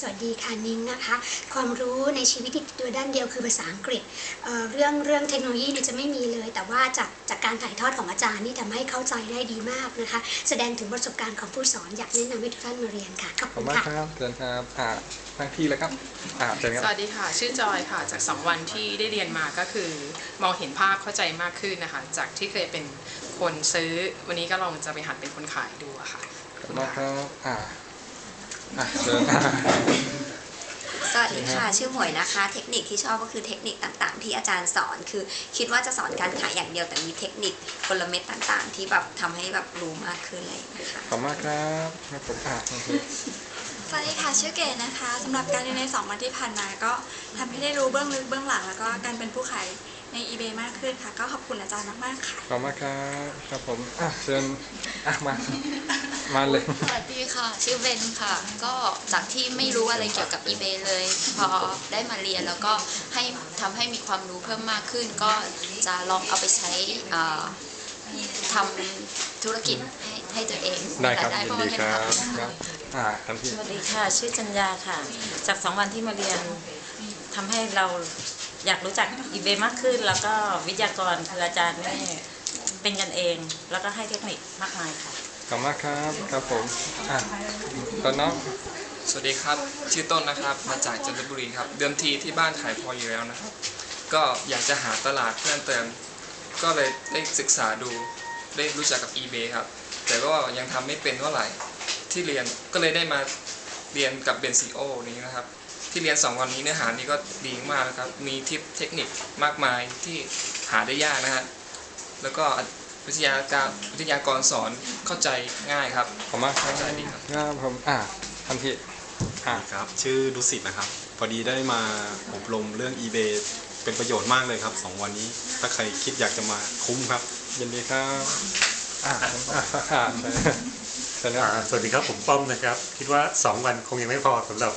สวัสดีค่ะนิ้งนะคะ ความรู้ในชีวิตที่ตัวด้านเดียวคือภาษาอังกฤษเอ่อเรื่องเรื่องเทคโนโลยีเนี่ยจะไม่มีเลย แต่ว่าจากจากการถ่ายทอดของอาจารย์นี่ทำให้เข้าใจได้ดีมากนะคะ แสดงถึงประสบการณ์ของผู้สอนอยากแนะนำให้ทุกท่านมาเรียนค่ะขอบขอบคุคุณณมากค่ะครับเชิญครับอ่าทั้งที่เลยครับอ่าเชิญครับสวัสดีค่ะ ชื่อจอยค่ะ จาก 2 วันที่ได้เรียนมาก็คือ มองเห็นภาพเข้าใจมากขึ้นนะคะ จากที่เคยเป็นคนซื้อ วันนี้ก็ลองจะไปหัดเป็นคนขายดูอะค่ะขอบคุณมากครับอ่า อ่าเชิญอ่าสวัสดีค่ะ ชื่อหมวยนะคะ เทคนิคที่ชอบก็คือเทคนิคต่างๆ ที่อาจารย์สอนคือ คิดว่าจะสอนการขายอย่างเดียวแต่มีเทคนิคกลเม็ดต่างๆ ที่แบบทำให้แบบรู้มากขึ้นอะไรอย่างเลยนะคะขอบคุณมากครับครับผมอ่าโอเคสวัสดีค่ะชื่อเกดนะคะสำหรับการเรียนใน2วันที่ผ่านมาก็ทำให้ได้รู้เบื้องลึกเบื้องหลัง แล้วก็การเป็นผู้ขาย ใน eBay มากขึ้นค่ะ ก็ขอบคุณอาจารย์มากๆค่ะ ขอบคุณมากครับครับผมอะเชิญอะมา มาเลย สวัสดีค่ะ ชื่อเบนค่ะ ก็จากที่ไม่รู้อะไรเกี่ยวกับ eBay เลย พอได้มาเรียนแล้วก็ให้ทำให้มีความรู้เพิ่มมากขึ้น ก็จะลองเอาไปใช้เอ่อทำธุรกิจให้ให้ตัวเองได้ครับมียินเพาะดีว่าคเงินรับทำครับอ่าทันทีสวัสดีค่ะ ชื่อจัญญาค่ะ จากสองวันที่มาเรียนทำให้เรา อยากรู้จักอีเบมากขึ้น แล้วก็วิทยากรคืออาจารย์นี่เป็นกันเอง แล้วก็ให้เทคนิคมากมายค่ะขอบคุณมากครับครับผมอะตอนน้องสวัสดีครับชื่อต้นนะครับมาจากจันทบุรีครับเดิมทีที่บ้านขายพออยู่แล้วนะครับ ก็อยากจะหาตลาดเพิ่มเติม ก็เลยได้ศึกษาดูได้รู้จักกับ eBay ครับ แต่ก็ยังทำไม่เป็นเท่าไหร่ที่เรียนก็เลยได้มาเรียนกับเบนซิโอนี้นะครับ ที่เรียน2วันนี้เนื้อหานี้ก็ดีมากนะครับ มีทิปเทคนิคมากมายที่หาได้ยากนะฮะ แล้วก็วิทยาการวิทยากรสอนเข้าใจง่ายครับขอบคุณมากครับสวัสดีครับครับผมอ่าทันทีอ่าครับ ชื่อดุสิตนะครับ พอดีได้มาอบรมเรื่อง eBay เป็นประโยชน์มากเลยครับ2วันนี้ ถ้าใครคิดอยากจะมาคุ้มครับ ยินดีครับอ่าอ่า อ่าเชิญคอ่ารับสวัสดีครับผมป้อมนะครับ คิดว่า 2 วันคงยังไม่พอสำหรับ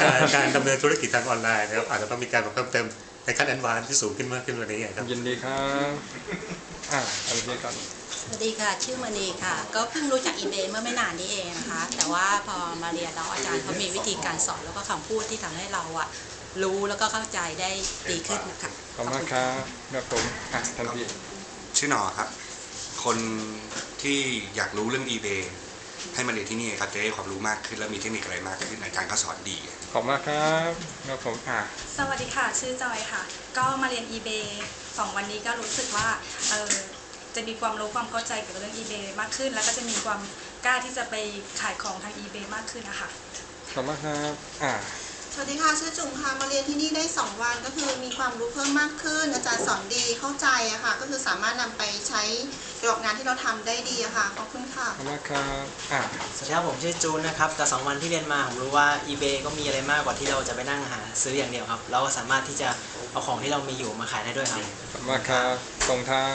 อ่าการดำเนินธุรกิจทางออนไลน์นะครับอาจจะต้องมีการเพิ่มเติมในขั้นแอดวานซ์ที่สูงขึ้นมากขึ้นกว่านี้ครับยินดีครับอ่าทันทีก่อนสวัสดีค่ะ ชื่อมณีค่ะ ก็เพิ่งรู้จัก eBay เมื่อไม่นานนี้เองนะคะ แต่ว่าพอมาเรียนแล้วอาจารย์เขามีวิธีการสอนแล้วก็คำพูดที่ทำให้เราอะรู้แล้วก็เข้าใจได้ดีขึ้นนะคะขอบคุณมากครับครับผมอะทันทีชื่อหนอครับ คน ที่อยากรู้เรื่อง eBay ให้มาเรียนที่นี่ครับจะได้ความรู้มากขึ้นและมีเทคนิคอะไรมากขึ้นอาจารย์ก็สอนดี ขอบคุณมากครับครับผมอ่าสวัสดีค่ะ ชื่อจอยค่ะ ก็มาเรียน eBay สองวันนี้ก็รู้สึกว่าเออจะมีความรู้ความเข้าใจเกี่ยวกับเรื่อง eBay มากขึ้น แล้วก็จะมีความกล้าที่จะไปขายของทาง eBay มากขึ้นนะคะขอบคุณมากครับอ่า สวัสดีค่ะ ชื่อจุ๋มค่ะ มาเรียนที่นี่ได้ 2 วันก็คือมีความรู้เพิ่มมากขึ้น อาจารย์สอนดีเข้าใจอะค่ะ ก็คือสามารถนำไปใช้ประกอบงานที่เราทำได้ดีอะค่ะ ขอบคุณค่ะขอบคุณมากครับอ่าสวัสดีครับผมชื่อจูนนะครับจากสองวันที่เรียนมาผมรู้ว่า eBay ก็มีอะไรมากกว่าที่เราจะไปนั่งหาซื้ออย่างเดียวครับ เราก็สามารถที่จะเอาของที่เรามีอยู่มาขายได้ด้วยครับขอบคุณมากครับส่งท้าย